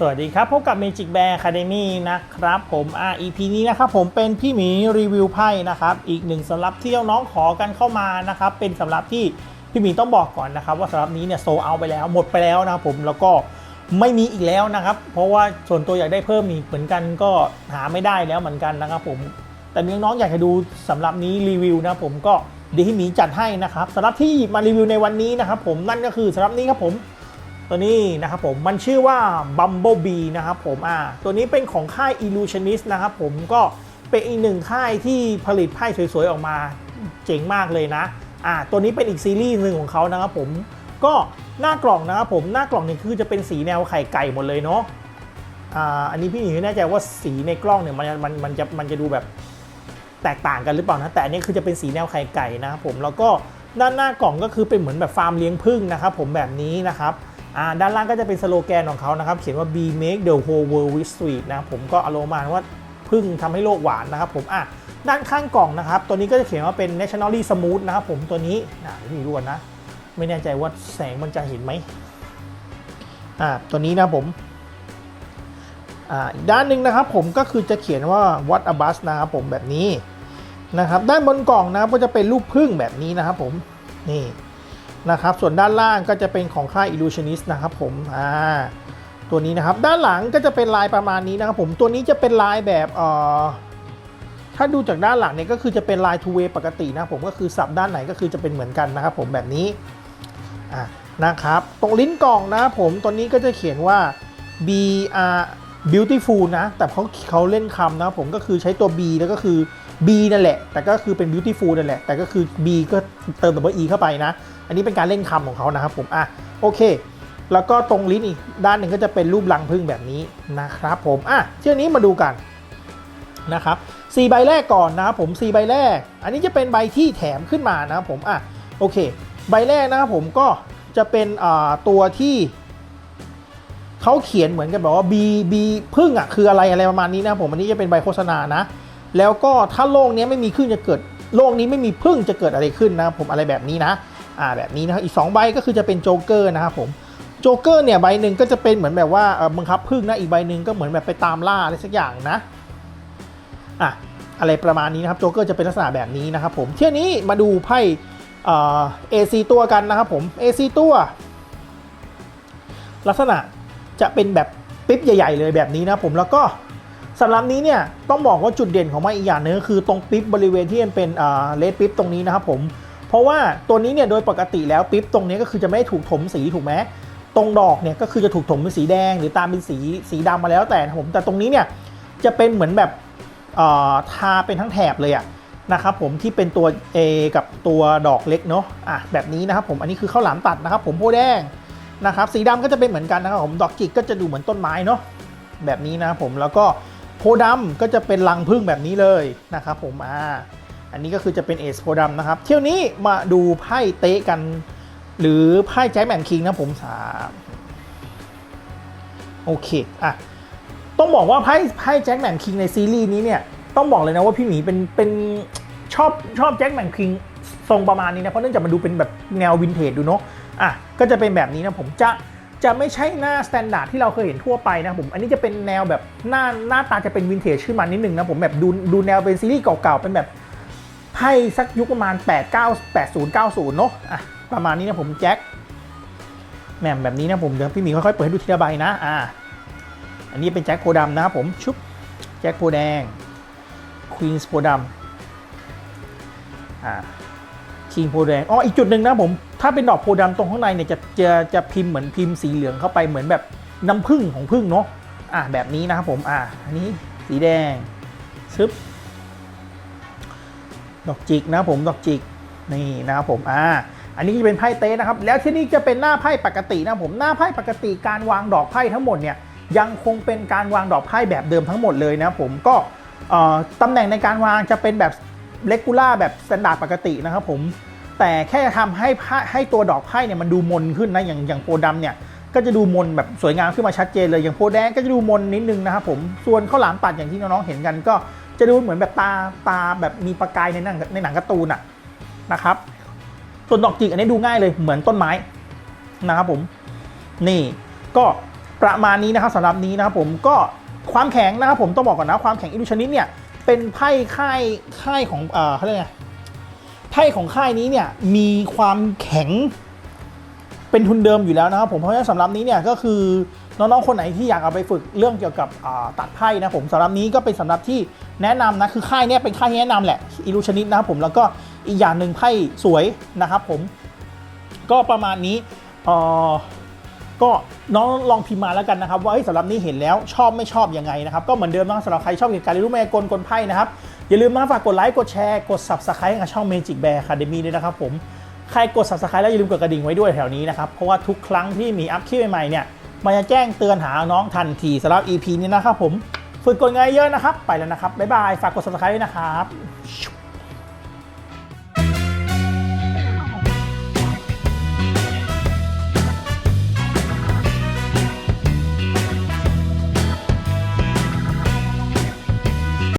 สวัสดีครับ พบกับ Magic Bear Academy นะครับผมอ่า EP นี้นะครับผมเป็นพี่หมีรีวิวไพ่นะครับ อีกหนึ่งสำรับที่น้องขอกันเข้ามานะครับ เป็นสำรับที่พี่หมีต้องบอกก่อนนะครับ ว่าสำรับนี้เนี่ยโซเอาไปแล้วหมดไปแล้วนะครับผมแล้วก็ไม่มีอีกแล้วนะครับ เพราะว่าส่วนตัวอยากได้เพิ่มอีกเหมือนกันก็หาไม่ได้แล้วเหมือนกันนะครับผมแต่มีน้องอยากจะดูสำหรับนี้รีวิวนะผมก็เดี๋ยวพี่หมีจัดให้นะครับสำหรับที่หยิบมารีวิวในวันนี้นะครับผมนั่นก็คือสำหรับนี้ครับผม ตัวนี้นะครับผมมันชื่อว่า Bumblebee นะครับผมอ่าตัวนี้เป็นของค่าย Illusionist นะครับผมก็เป็นอีกหนึ่งค่ายที่ผลิตไพ่สวยๆ ออกมาเจ๋งมากเลยนะอ่าตัวนี้เป็นอีกซีรีส์หนึ่งของเขานะครับผมก็หน้ากล่องนะครับผมหน้ากล่องนี่คือจะเป็นสีแนวไข่ไก่หมดเลยเนาะอ่าอันนี้พี่หนีไม่แน่ใจว่าสีในกล้องเนี่ยมันมันมันจะมันจะดูแบบแตกต่างกันหรือเปล่านะแต่อันนี้คือจะเป็นสีแนวไข่ไก่นะครับผมแล้วก็ด้านหน้ากล่องก็คือเป็นเหมือนแบบฟาร์มเลี้ยงผึ้งนะครับผมแบบนี้นะครับ ด้านล่างก็จะเป็นสโลแกนของเขานะครับ เขียนว่า be make the whole world with sweet นะผมก็อารมณ์มาว่าพึ่งทำให้โลกหวานนะครับผมอะด้านข้างกล่องนะครับ ตัวนี้ก็จะเขียนว่าเป็น nationally smooth นะครับผมตัวนี้นะนี่ดูก่อนนะ ไม่แน่ใจว่าแสงมันจะเห็นไหมอ่าตัวนี้นะผมอ่าอีกด้านหนึ่งนะครับผมก็คือจะเขียนว่า what a bus นะครับผมแบบนี้นะครับ ด้านบนกล่องนะครับก็จะเป็นรูปพึ่งแบบนี้นะครับผมนี่ นะครับ ส่วนด้านล่างก็จะเป็นของค่าย Illusionist นะครับผมอ่าตัวนี้นะครับ ด้านหลังก็จะเป็นลายประมาณนี้นะครับผมตัวนี้จะเป็นลายแบบเอ่อถ้าดูจากด้านหลังเนี่ยก็คือจะเป็นลาย two way ปกตินะผมก็คือสับด้านไหนก็คือจะเป็นเหมือนกันนะครับผมแบบนี้อ่านะครับตรงลิ้นกล่องนะครับผมตัวนี้ก็จะเขียนว่า B R beautiful นะ แต่เขาเขาเล่นคำนะผมก็คือใช้ตัว B แล้วก็คือ B นั่นแหละ แต่ก็คือเป็น beautiful นั่นแหละ แต่ก็คือ B ก็เติม double E เข้าไปนะ อันนี้เป็นการเล่นคำของเขานะครับผมอะโอเค แล้วก็ตรงลิ้นอีกด้านหนึ่งก็จะเป็นรูปรังพึ่งแบบนี้นะครับผมอะเที่ยวนี้มาดูกันนะครับสี่ใบแรกก่อนนะครับผมสี่ใบแรก อันนี้จะเป็นใบที่แถมขึ้นมานะครับผมอะโอเค ใบแรกนะครับผมก็จะเป็นตัวที่เขาเขียนเหมือนกันแบบว่า B B พึ่งอะคืออะไรอะไรประมาณนี้นะผมอันนี้จะเป็นใบโฆษณานะแล้วก็ถ้าโลกนี้ไม่มีขึ้นจะเกิดโลกนี้ไม่มีพึ่งจะเกิดอะไรขึ้นนะครับผมอะไรแบบนี้นะ อ่าแบบนี้นะครับอีก 2 ใบก็คือจะเป็นโจ๊กเกอร์นะครับผมโจ๊กเกอร์เนี่ยใบหนึ่งก็จะเป็นเหมือนแบบว่าเออบังคับพึ่งนะอีกใบหนึ่งก็เหมือนแบบไปตามล่าอะไรสักอย่างนะอะอะไรประมาณนี้นะครับโจ๊กเกอร์จะเป็นลักษณะแบบนี้นะครับผมเที่ยวนี้มาดูไพ่เอ่อ AC ตัวกันนะครับผม AC ตัว ลักษณะจะเป็นแบบปิ๊บใหญ่ๆเลยแบบนี้นะผมแล้วก็สำหรับนี้เนี่ยต้องบอกว่าจุดเด่นของมันอีกอย่างหนึงคือตรงปิ๊บบริเวณที่มันเป็นอ่าเลดปิ๊บตรงนี้นะครับผม เพราะว่าตัวนี้เนี่ยโดยปกติแล้วปิ๊บตรงนี้ก็คือจะไม่ถูกถมสีถูกไหมตรงดอกเนี่ยก็คือจะถูกถมเป็นสีแดง หรือตามเป็นสีสีดำมาแล้วแต่นะผมแต่ตรงนี้เนี่ยจะเป็นเหมือนแบบทาเป็นทั้งแถบเลยอะนะครับผมที่เป็นตัว A กับตัวดอกเล็กเนาะอะแบบนี้นะครับผมอันนี้คือข้าวหลามตัดนะครับ ผมโพแดงนะครับสีดำก็จะเป็นเหมือนกันนะครับผมดอกจิกก็จะดูเหมือนต้นไม้เนาะแบบนี้นะครับผมแล้วก็โพดำก็จะเป็นรังผึ้งแบบนี้เลยนะครับผมอ่า อันนี้ก็คือจะเป็นเอสโพดัมนะครับ เที่ยวนี้มาดูไพ่เตะกัน หรือไพ่แจ็คแมนคิงนะผมสามโอเคอะต้องบอกว่าไพ่ไพ่แจ็คแมนคิงในซีรีส์นี้เนี่ยต้องบอกเลยนะว่าพี่หมีเป็นเป็นชอบชอบแจ็คแมนคิงทรงประมาณนี้นะเพราะเนื่องจากมันดูเป็นแบบแนววินเทจดูเนาะอะก็จะเป็นแบบนี้นะผมจะจะไม่ใช่หน้าสแตนดาร์ดที่เราเคยเห็นทั่วไปนะผม อันนี้จะเป็นแนวแบบหน้าหน้าตาจะเป็นวินเทจขึ้นมานิดนึงนะผมแบบดูดูแนวเป็นซีรีส์เก่าๆเป็นแบบ ไพ่สักยุคประมาณ 8 9 80 90เนอะอะประมาณนี้นะผมแจ็คแหม่มแบบนี้นะผมเดี๋ยวพี่หมีค่อยๆเปิดให้ดูทีละใบนะอ่าอันนี้เป็นแจ็คโพดำนะครับผมชุบแจ็คโพแดงควีนส์โพดำอ่าคิงโพแดงอ๋ออีกจุดหนึ่งนะผมถ้าเป็นดอกโพดำตรงข้างในเนี่ยจะจะจะพิมพ์เหมือนพิมพ์สีเหลืองเข้าไปเหมือนแบบน้ำผึ้งของผึ้งเนาะอ่าแบบนี้นะครับผมอ่าอันนี้สีแดงชึบ ดอกจิกนะผมดอกจิกนี่นะครับผมอ่าอันนี้จะเป็นไพ่เต้นะครับ แล้วที่นี่จะเป็นหน้าไพ่ปกตินะผมหน้าไพ่ปกติการวางดอกไพ่ทั้งหมดเนี่ยยังคงเป็นการวางดอกไพ่แบบเดิมทั้งหมดเลยนะผมก็ตำแหน่งในการวางจะเป็นแบบเลกูล่าแบบสแตนดาร์ดปกตินะครับผมแต่แค่ทำให้ให้ตัวดอกไพ่เนี่ยมันดูมนขึ้นนะอย่างอย่างโพดำเนี่ยก็จะดูมนแบบสวยงามขึ้นมาชัดเจนเลยอย่างโพแดงก็จะดูมนนิดนึงนะครับผมส่วนข้าวหลามตัดอย่างที่น้องๆเห็นกันก็ จะดูเหมือนแบบตาตาแบบมีประกายในหนังในหนังการ์ตูนอะนะครับ ส่วนดอกจิกอันนี้ดูง่ายเลยเหมือนต้นไม้นะครับผม นี่ก็ประมาณนี้นะครับสำหรับนี้นะครับผมก็ความแข็งนะครับผมต้องบอกก่อนนะความแข็งอิลูชนิดเนี่ยเป็นไพ่ค่ายค่ายของเอ่อเขาเรียกไงไพ่ของค่ายนี้เนี่ยมีความแข็งเป็นทุนเดิมอยู่แล้วนะครับผมเพราะฉะนั้นสำหรับนี้เนี่ยก็คือ น้องๆคนไหนที่อยากเอาไปฝึกเรื่องเกี่ยวกับตัดไพ่นะผมสำหรับนี้ก็เป็นสำหรับที่แนะนำนะคือค่ายเนี้ยเป็นค่ายที่แนะนำแหละอิลูชนิดนะครับผมแล้วก็อีกอย่างหนึ่งไพ่สวยนะครับผมก็ประมาณนี้ก็น้องลองพิมพ์มาแล้วกันนะครับ ว่าสำหรับนี้เห็นแล้วชอบไม่ชอบยังไงนะครับ ก็เหมือนเดิมนะสำหรับใครชอบเกี่ยวกับการเรียนรู้แมกลกลไพ่นะครับ อย่าลืมนะฝากกดไลค์กดแชร์กด subscribe กับช่อง Magic Bear Academy ด้วยนะครับผมใครกด subscribe แล้วอย่าลืมกดกระดิ่งไว้ด้วยแถวนี้นะครับ เพราะว่าทุกครั้งที่มีอัพคลิปใหม่ๆเนี่ย มันจะแจ้งเตือนหาน้องทันทีสำหรับ EP นี้นะครับผม ฝึกกดงานเยอะนะครับ ไปแล้วนะครับ บ๊ายบาย ฝากกด subscribe ด้วยนะครับ